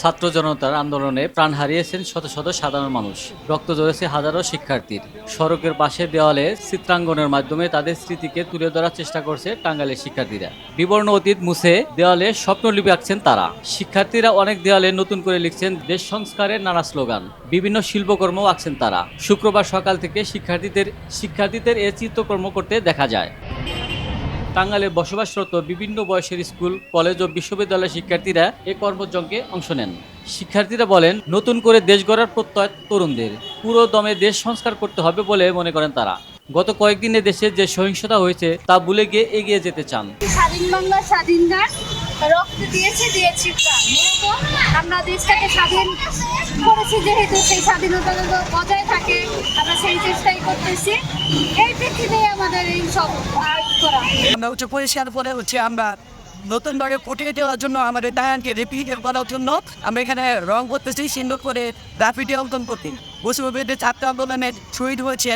ছাত্র জনতার আন্দোলনে প্রাণ হারিয়েছেন শত শত সাধারণ মানুষ। রক্ত ঝরেছে হাজারো শিক্ষার্থীর। সড়কের পাশে দেওয়ালে চিত্রাঙ্গনের মাধ্যমে তাদের স্মৃতিকে তুলে ধরার চেষ্টা করছে টাঙ্গাইলের শিক্ষার্থীরা। বিবর্ণ অতীত মুছে দেওয়ালে স্বপ্ন স্বপ্নলিপি আঁকছেন তারা। শিক্ষার্থীরা অনেক দেওয়ালে নতুন করে লিখছেন দেশ সংস্কারের নানা স্লোগান। বিভিন্ন শিল্পকর্ম আঁকছেন তারা। শুক্রবার সকাল থেকে শিক্ষার্থীদের শিক্ষার্থীদের এ চিত্রকর্ম করতে দেখা যায়। টাঙ্গাইলে বসবাসরত বিভিন্ন বয়সের স্কুল, কলেজ ও বিশ্ববিদ্যালয়ের শিক্ষার্থীরা এ কর্মযজ্ঞে অংশ নেন। শিক্ষার্থীরা বলেন, নতুন করে দেশ গড়ার প্রত্যয় তরুণদের। পুরো দমে দেশ সংস্কার করতে হবে বলে মনে করেন তারা। গত কয়েকদিনে দেশে যে সহিংসতা হয়েছে, তা ভুলে গিয়ে এগিয়ে যেতে চান। স্বাধীন বাংলা, স্বাধীন গান রক্ত দিয়েছে, দিয়েছি আমরা দেশটাকে স্বাধীন করেছি যেহেতু সেই স্বাধীনতা বজায় থাকে, আমরা সেই চেষ্টাই করতেছি। এই পৃথিবী আমাদের এই সব করা আমরা হচ্ছে পরিষ্কার পরে হচ্ছে আমরা নতুন ভাবে ফুটিয়ে দেওয়ার জন্য আমাদের দায়ানকে রিপিট করার জন্য আমরা এখানে রং করতেছি সুন্দর করে গ্রাফিটি অঙ্কন করতে। বসুবিদ্যা ছাত্র আন্দোলনে শহীদ হয়েছে।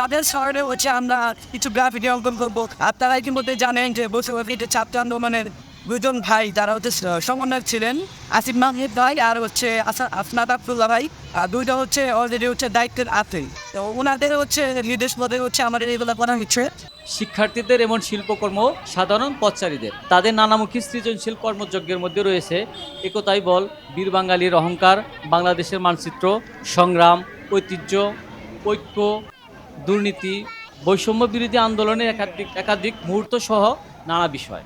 আমাদের শহরে হচ্ছে আমরা কিছু গ্রাফিটি অঙ্কন করব। আপনারা ইতিমধ্যে জানেন যে বসুবিদ্যা ছাত্র আন্দোলনের দুজন ভাই যারা হচ্ছে সমন্বয়ক ছিলেন। আসিফ মাহমুদ ভাই আর হচ্ছে আসা- আসনাদ আবদুল্লাহ ভাই। আর দুইটা হচ্ছে অলরেডি হচ্ছে দায়িত্বের আছে তো ওনাদের হচ্ছে নির্দেশ মধ্যে হচ্ছে আমাদের এগুলো করা হচ্ছে শিক্ষার্থীদের এমন শিল্পকর্ম সাধারণ পথচারীদের। তাদের নানামুখী সৃজনশীল কর্মযজ্ঞের মধ্যে রয়েছে একতাই বল, বীর বাঙালির অহংকার, বাংলাদেশের মানচিত্র, সংগ্রাম, ঐতিহ্য, ঐক্য, দুর্নীতি বৈষম্য বিরোধী আন্দোলনের একাধিক একাধিক মুহূর্ত সহ নানা বিষয়।